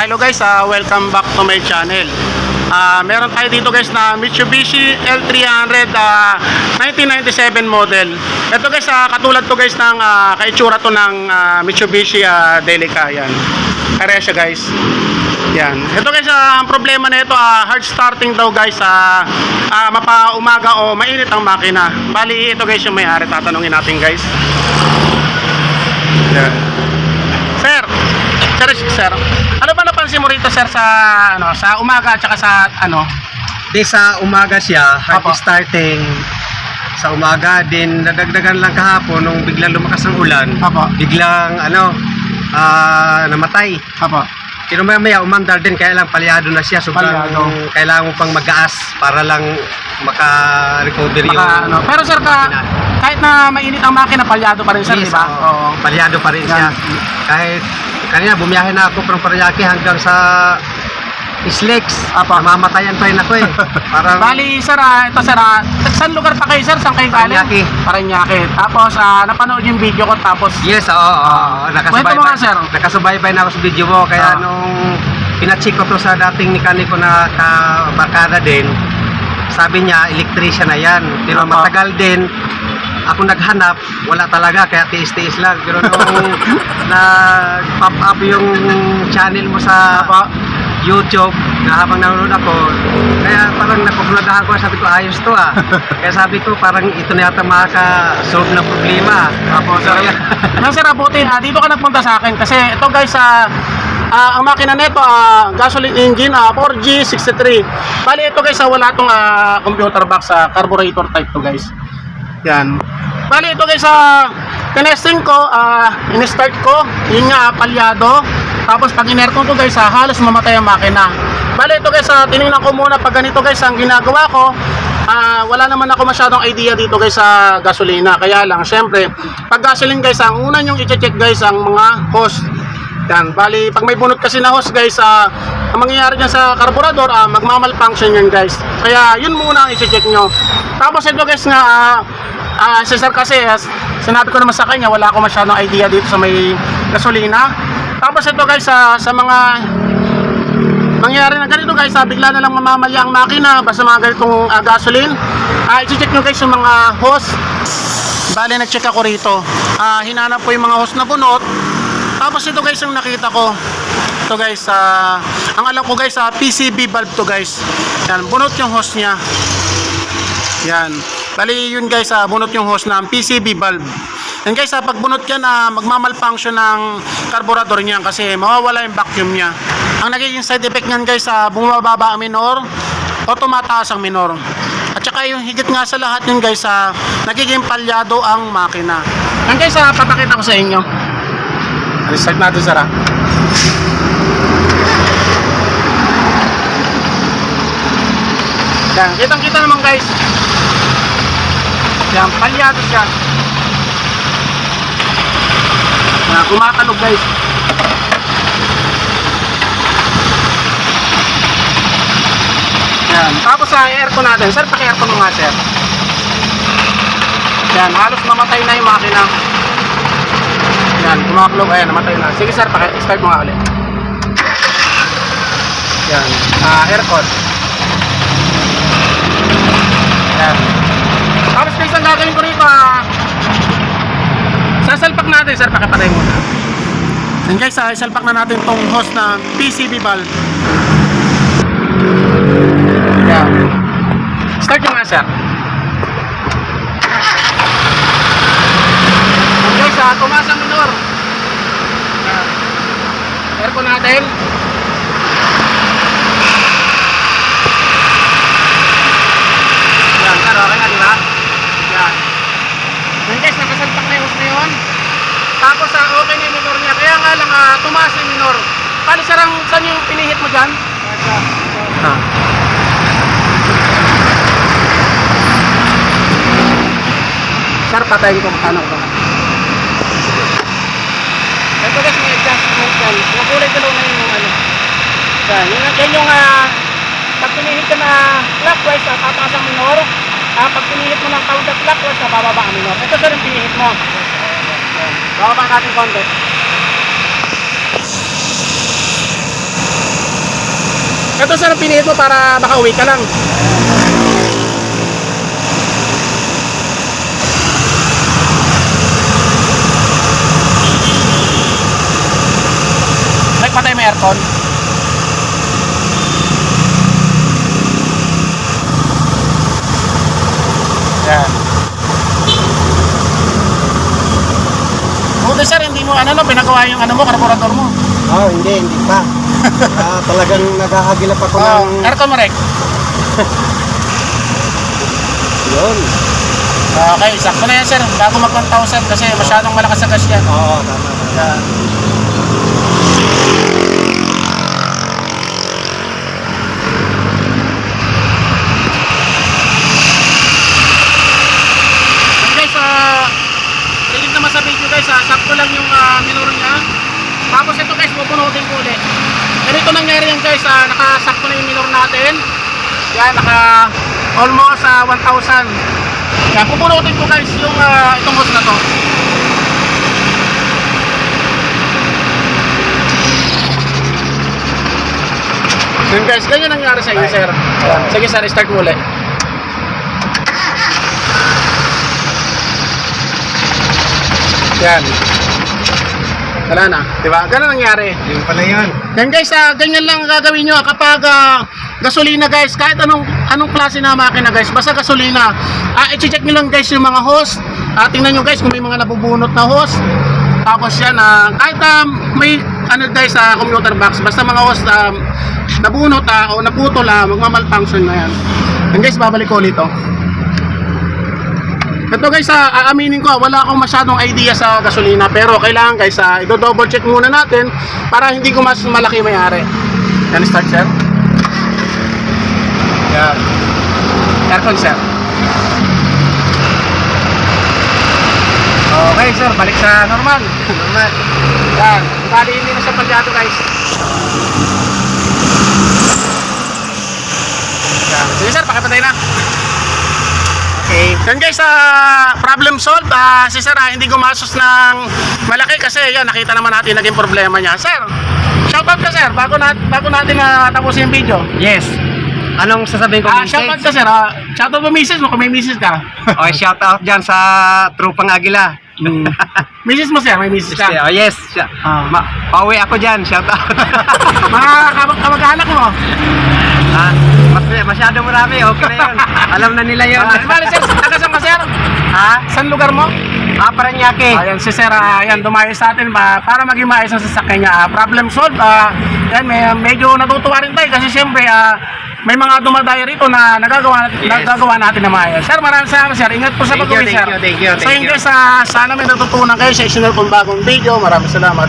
Hello guys, ah, welcome back to my channel. Ah, meron tayo dito guys na Mitsubishi L300 ah, 1997 model. Ito guys, ah, katulad to guys ng ah, kaitsura to ng ah, Mitsubishi ah, Delica yan. Kaya siya guys. Yan. Ito guys, ah, ang problema na ito, ah, hard starting daw guys, ah, ah, mapa-umaga o mainit ang makina. Bali, ito guys yung may-ari, tatanungin natin guys. Yan. Sir, sir, sir, mo rito sir sa ano sa umaga at saka sa ano? Di sa umaga siya, hard Apo. starting sa umaga din nadagdagan lang kahapon nung biglang lumakas ang ulan. Apo. Biglang ano ah, namatay. Apo. Pero maya maya umandar din kaya lang palyado na siya. Sobrang Palyado. kailangan mo pang mag-aas para lang maka-recover yung ano. Pero sir ka kahit na mainit ang makina, palyado pa rin sir, Yes, di ba? oo. Palyado pa rin siya. Kahit kanina bumiyahe na ako from Paranaque hanggang sa Islex. Apo. Namamatayan pa rin ako eh. Parang Bali, sir, ah, ito sir, ah, saan lugar pa kayo sir? Saan kayo galing? Paranaque. Paranaque. Tapos, ah, napanood yung video ko, tapos, Yes, oo, oo. oo. Kwento mo nga, sir. Nakasubaybay na ako sa video mo. Ah. Kaya nung pinacheck ko to sa dating mekaniko na kabarkada din, sabi niya, electrician na yan. Pero Apa. matagal din, ako naghanap, wala talaga, kaya tiis-tiis lang. Pero nung nag-pop up yung channel mo sa. YouTube, na habang nanonood ako, kaya parang napapunadahan ko, sabi ko, ayos to ah. kaya sabi ko, parang ito na yata makaka-solve ng problema. Apo, sir. Yan sir, abuti, ah, dito ka nagpunta sa akin kasi ito guys, ah, ah, ang makina nito, ah, gasoline engine, ah, 4G63. Bali ito guys, ah, wala tong ah, computer box sa carburetor type to guys. Yan. Bali ito guys, ah, tinesting ko, ah, in-start ko, yun nga, ah, palyado. Tapos pag in-aircon ko guys, ah, halos mamatay ang makina. Bali ito guys, ah, tinignan ko muna pag ganito guys, ang ginagawa ko, Ah, wala naman ako masyadong idea dito guys sa gasolina. Kaya lang, syempre, pag gasoline guys, ang una nyong i-check guys ang mga hose. Yan, bali, pag may bunot kasi na hose guys, ah, ang mangyayari dyan sa carburetor, ah, magmamalfunction yan guys. Kaya yun muna ang i-check nyo. Tapos ito guys nga, ah, ah, si sir kasi, as sinabi ko naman sa kanya, wala ako masyadong idea dito sa may gasolina. Tapos ito guys, ah, sa mga mangyayari na ganito guys, ah, bigla na lang mamamalya ang makina basta mga ganitong ah, gasoline. Ah, i-check nyo guys yung mga hose. Bale, nag-check ako rito. Ah, hinanap ko yung mga hose na bunot. Tapos ito guys yung nakita ko. Ito guys, ah, ang alam ko guys, ah, PCB valve to guys. Yan, bunot yung hose niya. Yan. Bali yun guys, ah, bunot yung hose ng PCB valve. Yan guys, ah, pag bunot yan, ah, magmamalfunction ng carburetor niyan kasi mawawala yung vacuum niya. Ang nagiging side effect niyan guys, ah, bumababa ang minor o tumataas ang minor. At saka yung higit nga sa lahat yun guys, ah, nagiging palyado ang makina. Yan guys, ah, papakita ko sa inyo. Restart natin sara. Yan, kitang kita naman guys. Yan, palyado siya. Yan, kumakanog guys. Yan, tapos sa aircon natin. Sir, paki-aircon mo nga sir. Yan, halos mamatay na yung makina. Yan, kumaklog. Ayan, namatay na. Sige sir, paki-start mo nga ulit. Yan, ah, aircon. Yan. Tapos guys, ang gagawin ko rito, ah, sasalpak pakipatay muna. Yan guys, ah, isalpak na natin tong hose ng PCB valve. Yan. Start nyo nga, sir. Yan guys, ah, tumaas ang minor. Yan. Aircon natin. Yan, sir, okay na, di ba? Yan. Yan guys, nakasalpak na yung hose na yun. Tapos ah, okay na yung minor niya. Kaya nga lang ah, tumaas yung minor. Pali sir, ang, saan yung pinihit mo dyan? Ah. Sir, patayin ko paano ko. Ito guys, may adjustment yan. Yung kulay dalaw na yung ano. Yan, yun, yan yung ah, pag pinihit ka na clockwise, ah, tataas ang minor. Ah, pag pinihit mo ng counter clockwise, ah, bababa ang minor. Ito sir yung pinihit mo. Bababa natin konti. Ito sir, ang pinihit mo para makauwi ka lang. Aircon. Yan. Buti sir, hindi mo ano no, pinagawa yung ano mo, karburador mo. Oh, hindi, hindi pa. Ah, talagang naghahagilap ako Oh, ng... aircon mo rek. Yun. Okay, sakto na yan sir. Bago mag 1,000 kasi masyadong malakas sa gas yan. Oo, tama. tama. Yan. Yan guys, ah, tingin naman sa video guys, ah, sakto lang yung ah, minuro niya. Tapos ito guys, pupunutin ko ulit. Ganito nangyari yan guys, ah, nakasakto na yung minuro natin. Yan, naka almost ah, 1,000. Yan, pupunutin ko guys yung ah, itong hose na to. Yun guys, ganyan nangyari sa inyo sir. Yan. Sige sir, start ulit. Yan. Wala na, di ba? Ganun nangyari. Yun pala yun. Yan guys, ah, ganyan lang ang gagawin nyo kapag ah, gasolina guys, kahit anong anong klase na makina guys, basta gasolina. Ah, i-check nyo lang guys yung mga hose. Ah, tingnan nyo guys kung may mga nabubunot na hose. Tapos yan, ah, kahit ah, may ano guys sa computer box, basta mga hose ah, nabunot ah, o naputol ah, magmamalfunction na yan. Yan guys, babalik ko ulit oh. Ito guys, ah, aaminin ko, wala akong masyadong idea sa gasolina pero kailangan guys, ah, i-double check muna natin para hindi ko mas malaki may-ari. Yan, start sir. Yan. Aircon sir. Okay sir, balik sa normal. normal. Yan, bali hindi na sa palyado guys. Yan. Sige sir, pakipatay na. Okay. Yan guys, ah, problem solved. Ah, si Sir ah, hindi gumasos ng malaki kasi yan, nakita naman natin naging problema niya. Sir, shoutout ka sir, bago, na, bago natin na tapusin yung video. Yes. Anong sasabihin ko? Ah, message? shoutout ka sir, ah, shoutout mo misis mo kung may misis ka. Okay, shout out dyan sa Trupang Agila. misis mo sir, may misis ka. Oh, yes. Siya- Ah. Ma pauwi ako dyan, shout out. Mga kamag- kamag-anak mo. ah, mas, masyado marami, okay na yun. Alam na nila yun. Ah, bali sir, taga saan ka sir? ha? Saan lugar mo? Ah, Paranaque. Ayan, si Sir, ah, ayan, dumayo sa atin ba, para maging maayos ang sasakyan niya. Ah, problem solved. Ah, yan, may, medyo natutuwa rin tayo kasi siyempre, ah, may mga dumadayo rito na nagagawa, Yes. nagagawa natin na maayos. Sir, maraming salamat, Sir. Ingat po sa Thank you, pag-uwi, thank Sir. you, thank you, So, thank yun you. guys, ah, sana may natutunan kayo sa isinal kong bagong video. Maraming salamat.